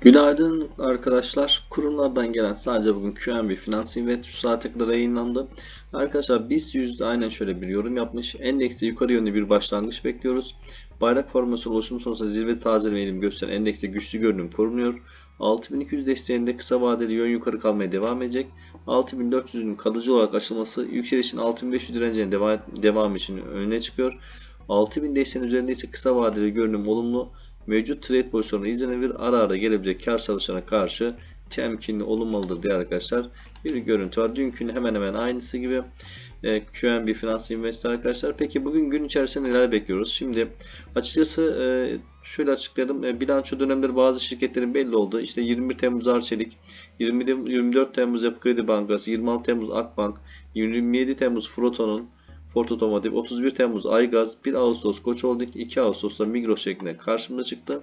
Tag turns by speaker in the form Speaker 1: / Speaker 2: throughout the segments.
Speaker 1: Günaydın arkadaşlar. Kurumlardan gelen sadece bugün QNB Finans Invest saate kadar yayınlandı. Arkadaşlar BIST yüzde aynen şöyle bir yorum yapmış. Endekste yukarı yönlü bir başlangıç bekliyoruz. Bayrak forması oluşumu sonrasında zirve tazeleme eğilim gösteren endekste güçlü görünüm korunuyor. 6200 desteğinde kısa vadeli yön yukarı kalmaya devam edecek. 6400'ün kalıcı olarak açılması yükselişin 6500 direncine devam, devam için öne çıkıyor. 6000 desteğin üzerinde ise kısa vadeli görünüm olumlu mevcut trade pozisyonu izlenebilir. Ara ara gelebilecek kar çalışana karşı temkinli olunmalıdır diye arkadaşlar bir görüntü var. Dünkünün hemen hemen aynısı gibi e, QNB Finans Invest arkadaşlar. Peki bugün gün içerisinde neler bekliyoruz? Şimdi açıkçası e, şöyle açıkladım. E, bilanço dönemleri bazı şirketlerin belli oldu. İşte 21 Temmuz Arçelik, 20, 24 Temmuz Yapı Kredi Bankası, 26 Temmuz Akbank, 27 Temmuz Froton'un Ford Otomotiv, 31 Temmuz Aygaz, 1 Ağustos Koç Holding, 2 Ağustos'ta Migros şeklinde karşımıza çıktı.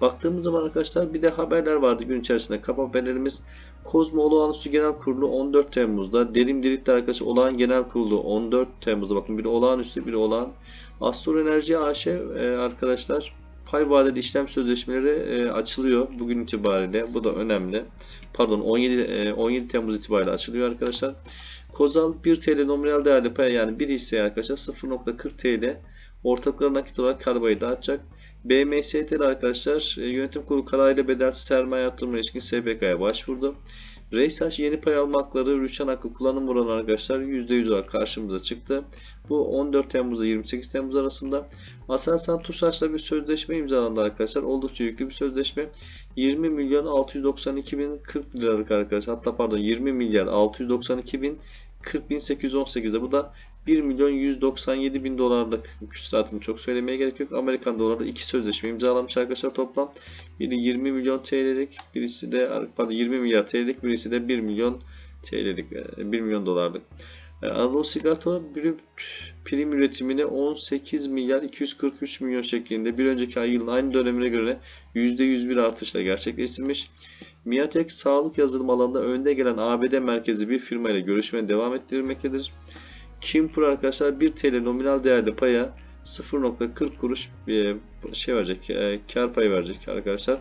Speaker 1: Baktığımız zaman arkadaşlar bir de haberler vardı gün içerisinde. Kap haberlerimiz Kozmo Olağanüstü Genel Kurulu 14 Temmuz'da. Derin Dirit'te arkadaşlar olağan genel kurulu 14 Temmuz'da. Bakın biri olağanüstü biri olağan. Astro Enerji AŞ e, arkadaşlar pay vadeli işlem sözleşmeleri e, açılıyor bugün itibariyle. Bu da önemli. Pardon 17 e, 17 Temmuz itibariyle açılıyor arkadaşlar. Kozal 1 TL nominal değerli pay yani bir hisseye arkadaşlar 0.40 TL ortaklara nakit olarak karbayı dağıtacak. BMST arkadaşlar e, yönetim kurulu kararıyla bedelsiz sermaye yatırımına ilişkin SPK'ya başvurdu. Reysaç yeni pay alma hakları rüşen hakkı kullanım oranı arkadaşlar %100 olarak karşımıza çıktı. Bu 14 Temmuz'da 28 Temmuz arasında. Aselsan Tuşaç'la bir sözleşme imzalandı arkadaşlar. Oldukça yüklü bir sözleşme. 20 milyon 692 bin 40 liralık arkadaşlar. Hatta pardon 20 milyar 692 bin 40.818'de bu da 1 milyon 197 bin dolarlık küsuratını çok söylemeye gerek yok. Amerikan doları iki sözleşme imzalamış arkadaşlar toplam. Biri 20 milyon TL'lik birisi de pardon 20 milyar TL'lik birisi de 1 milyon TL'lik 1 milyon dolarlık. E, Anadolu Sigorta brüt prim üretimini 18 milyar 243 milyon şeklinde bir önceki ay yılın aynı dönemine göre %100 bir artışla gerçekleştirmiş. Miatek sağlık yazılım alanında önde gelen ABD merkezi bir firma ile görüşmeye devam ettirilmektedir. Kimpur arkadaşlar 1 TL nominal değerde paya 0.40 kuruş bir şey verecek, e, kar payı verecek arkadaşlar.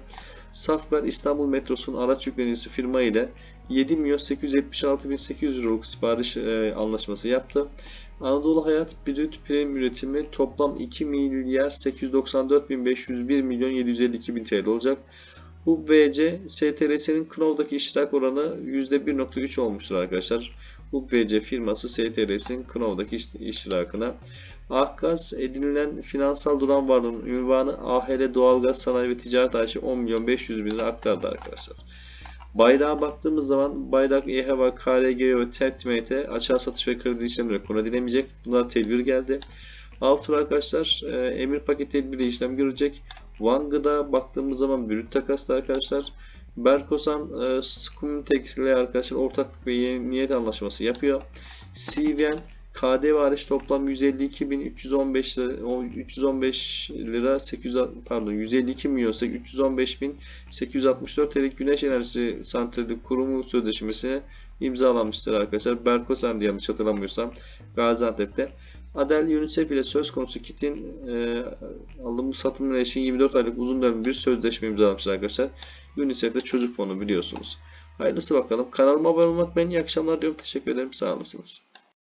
Speaker 1: Safber İstanbul Metrosu'nun araç yüklenicisi firma ile 7 milyon 876 bin 800 euroluk sipariş e, anlaşması yaptı. Anadolu Hayat brüt prim üretimi toplam 2 milyar 894 bin 501 milyon 752 bin TL olacak. Bu BC STRS'nin Knov'daki iştirak oranı %1.3 olmuştur arkadaşlar. Bu BC firması STRS'in Knov'daki iştirakına. Akgaz edinilen finansal duran varlığının ünvanı AHL Doğalgaz Sanayi ve Ticaret AŞ 10 milyon 500 bin lira aktardı arkadaşlar. Bayrağa baktığımız zaman bayrak İHVA, KRG ve Tertmate açığa satış ve kredi işlemleri konu edilemeyecek. Bunlara tedbir geldi. Altur arkadaşlar e, emir paket tedbiri işlem görecek. Wang'da baktığımız zaman brüt takaslı arkadaşlar. Berkosan e, Skumtex ile arkadaşlar ortaklık ve yeni niyet anlaşması yapıyor. CVN KD hariç toplam 152.315 lira 315 lira 800 pardon 152 milyon 315 bin 864 TL güneş enerjisi santrali kurumu sözleşmesine imzalanmıştır arkadaşlar. Berkosan diye yanlış hatırlamıyorsam Gaziantep'te. Adel UNICEF ile söz konusu kitin e, alımı satımına ilişkin 24 aylık uzun dönemli bir sözleşme imzalamışlar arkadaşlar. UNICEF'te çocuk fonu biliyorsunuz. Hayırlısı bakalım. Kanalıma abone olmak ben iyi akşamlar diyorum. Teşekkür ederim. Sağ olasınız.